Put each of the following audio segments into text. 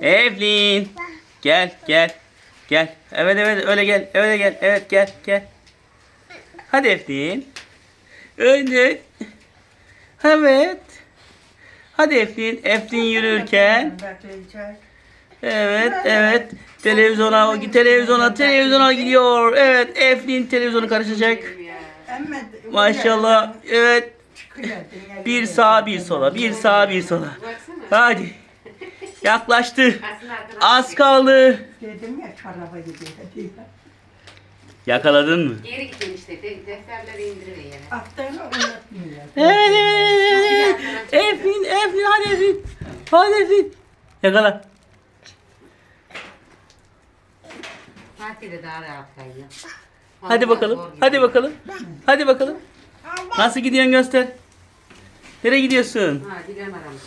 Eflin. Gel gel. Gel. Evet evet öyle gel. Öyle gel. Evet gel gel. Hadi Eflin. Öyle. Evet. Hadi Eflin. Eflin yürürken. Evet evet. Televizyona televizyona televizyona gidiyor. Evet Eflin televizyonu karışacak. Maşallah. Evet. Bir sağa bir sola. Bir sağa bir sola. Hadi. Yaklaştı. Az kaldı. Dedim ya çoraba gidiyor. Yakaladın mı? Geri gidin işte. De, defterleri indiriver yere. Attığını unutmuyor. Evet evet evet evet. Eflin Eflin hadi Eflin. Hadi Eflin. Yakala. Fatih de daha rahat kayıyor. Hadi bakalım. Hadi bakalım. Hadi bakalım. Nasıl gidiyorsun göster. Nereye gidiyorsun? Ha Dilan aramış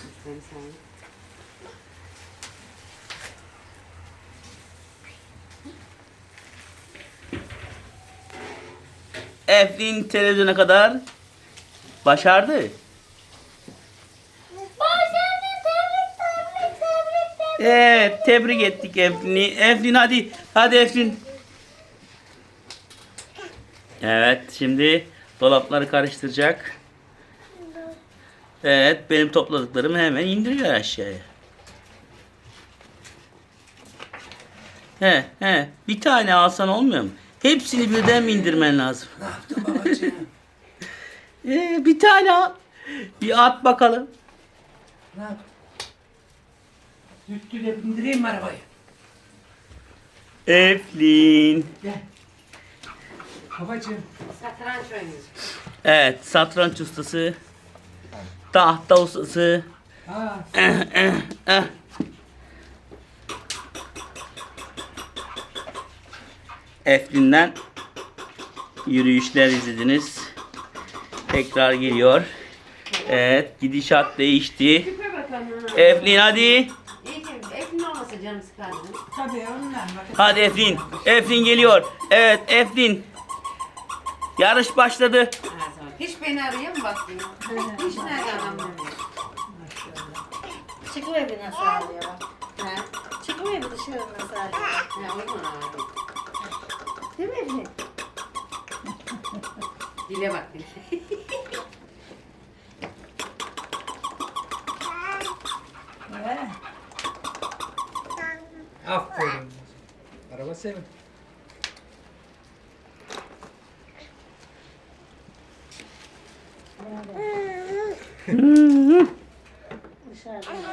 Eflin televizyona kadar başardı. Evet, tebrik ettik Eflin'i. Eflin hadi, hadi Eflin. Evet, şimdi dolapları karıştıracak. Evet, benim topladıklarımı hemen indiriyor aşağıya. He, he. Bir tane alsan olmuyor mu? Hepsini birden mi indirmen lazım? Ne yaptın babacığım? Ee, bir tane al. Bir at bakalım. ne yaptın? Üstüne bindireyim mi arabayı? Eflin. Gel. Babacığım. Satranç oynuyoruz. Evet, satranç ustası. Tahta ustası. Ha, Eflin'den yürüyüşler izlediniz. Tekrar geliyor. Evet, gidişat değişti. Eflin hadi. İyi ki Eflin olmasa canım sıkardı. Tabii ondan. Hadi Eflin. Eflin geliyor. Evet, Eflin. Yarış başladı. Hiç beni arıyor mu baktın? Hiç nerede adam arıyor? Çıkıyor bir nasıl ağlıyor bak. He? Çıkıyor bir dışarı nasıl ağlıyor. O zaman aradım. Değil mi Eflin? Dile bak dile. He. aferin. Araba senin. Dışarıda.